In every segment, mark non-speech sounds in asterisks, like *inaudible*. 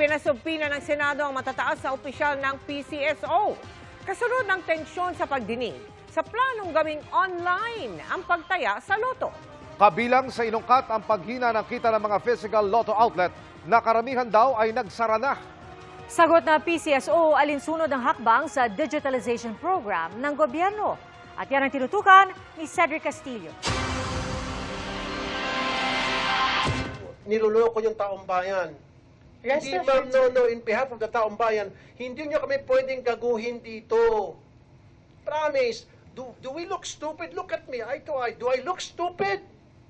Ipinasubpina ng Senado ang matataas na opisyal ng PCSO. Kasunod ng tensyon sa pagdinig sa planong gawing online ang pagtaya sa loto. Kabilang sa inungkat ang paghina ng kita ng mga physical lotto outlet na karamihan daw ay nagsara na. Sagot na PCSO, alinsunod ang hakbang sa digitalization program ng gobyerno. At yan ang tinutukan ni Cedric Castillo. niloloko yung taong bayan. Rest hindi, ma'am, no, no, in behalf of the taong bayan, hindi nyo kami pwedeng gaguhin dito. Promise. Do, do we look stupid? Look at me, eye to eye. Do I look stupid?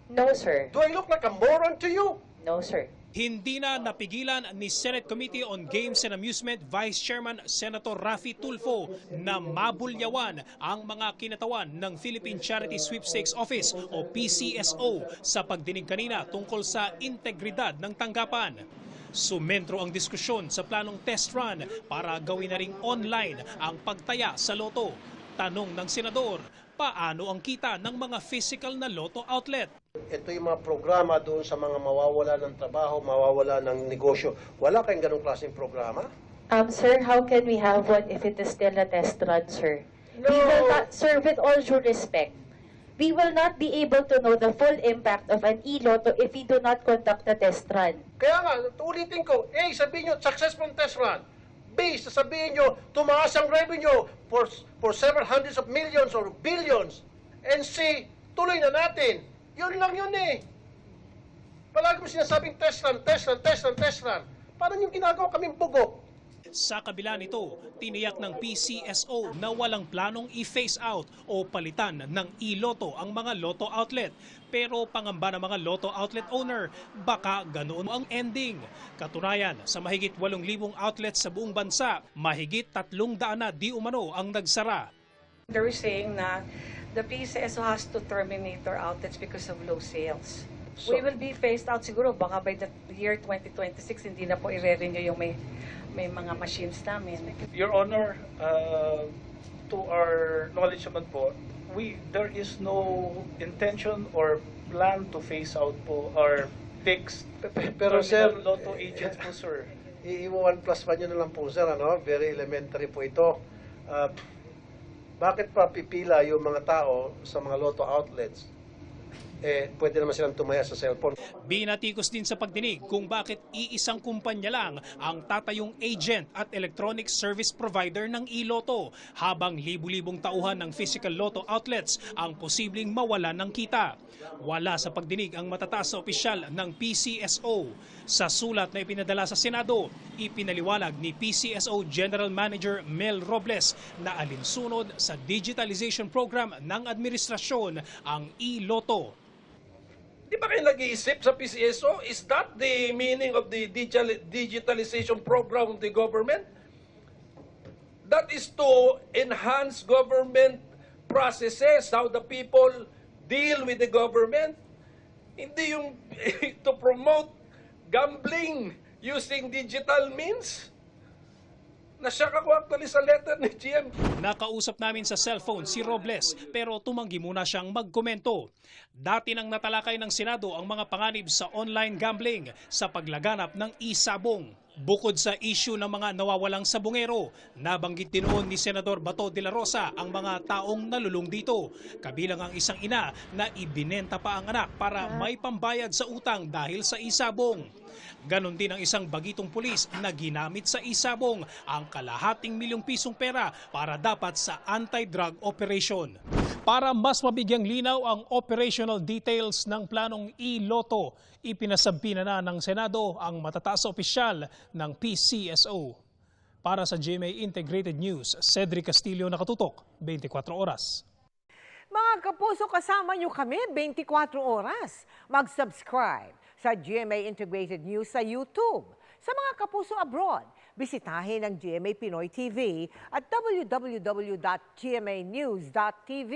No, sir. Do I look like a moron to you? No, sir. Hindi na napigilan ni Senate Committee on Games and Amusement Vice Chairman Senator Rafi Tulfo na mabulyawan ang mga kinatawan ng Philippine Charity Sweepstakes Office o PCSO sa pagdinig kanina tungkol sa integridad ng tanggapan. Sumentro ang diskusyon sa planong test run para gawin na ring online ang pagtaya sa loto. Tanong ng senador, paano ang kita ng mga physical na loto outlet? Ito yung mga programa doon sa mga mawawala ng trabaho, mawawala ng negosyo. Wala kayong ganong klaseng programa? Um, sir, how can we have one if it is still a test run, sir? We will No. not, sir, with all due respect, we will not be able to know the full impact of an e-lotto if we do not conduct the test run. Kaya nga, ulitin ko, A, sabihin nyo, successful test run. B, sasabihin nyo, tumaas ang revenue for, for several hundreds of millions or billions. And C, tuloy na natin. Yun lang yun eh. Palagi mo sinasabing test run, test run, test run, test run. Parang yung ginagawa kaming bugok. Sa kabila nito, tiniyak ng PCSO na walang planong i-phase out o palitan ng e-loto ang mga loto outlet. Pero pangamba ng mga loto outlet owner, baka ganoon ang ending. Katunayan, sa mahigit 8,000 outlets sa buong bansa, mahigit 300 na di umano ang nagsara. They're saying na the PCSO has to terminate their outlets because of low sales. So- We will be phased out siguro baka by the year 2026 hindi na po i-renew yung may may mga machines namin. Your Honor, uh, to our knowledge naman po, we there is no intention or plan to phase out po or fix Pe- Pero sir, lotto agents po sir. i-1 plus 1 yun na lang po sir, ano? Very elementary po ito. Ah, bakit pa pipila yung mga tao sa mga lotto outlets? Eh, pwede naman silang tumaya sa cellphone. Binatikos din sa pagdinig kung bakit iisang kumpanya lang ang tatayong agent at electronic service provider ng iLotto habang libu-libong tauhan ng physical lotto outlets ang posibleng mawalan ng kita. Wala sa pagdinig ang matataas na opisyal ng PCSO. Sa sulat na ipinadala sa Senado, ipinaliwanag ni PCSO General Manager Mel Robles na alinsunod sa digitalization program ng administrasyon ang iLotto. Di ba kayo nag-iisip sa PCSO? Is that the meaning of the digital, digitalization program of the government? That is to enhance government processes, how the people deal with the government. Hindi yung *laughs* to promote gambling using digital means. Nasyak ako actually sa letter ni GM. Nakausap namin sa cellphone si Robles pero tumanggi muna siyang magkomento. Dati nang natalakay ng Senado ang mga panganib sa online gambling sa paglaganap ng isabong. Bukod sa issue ng mga nawawalang sabungero, nabanggit din noon ni Senador Bato de la Rosa ang mga taong nalulung dito. Kabilang ang isang ina na ibinenta pa ang anak para may pambayad sa utang dahil sa isabong. Ganon din ang isang bagitong pulis na ginamit sa isabong ang kalahating milyong pisong pera para dapat sa anti-drug operation. Para mas mabigyang linaw ang operational details ng planong e-loto, ipinasampina na ng Senado ang matataas opisyal ng PCSO. Para sa GMA Integrated News, Cedric Castillo nakatutok, 24 oras. Mga kapuso, kasama nyo kami 24 oras. Mag-subscribe sa GMA Integrated News sa YouTube. Sa mga kapuso abroad, bisitahin ang GMA Pinoy TV at www.gmanews.tv.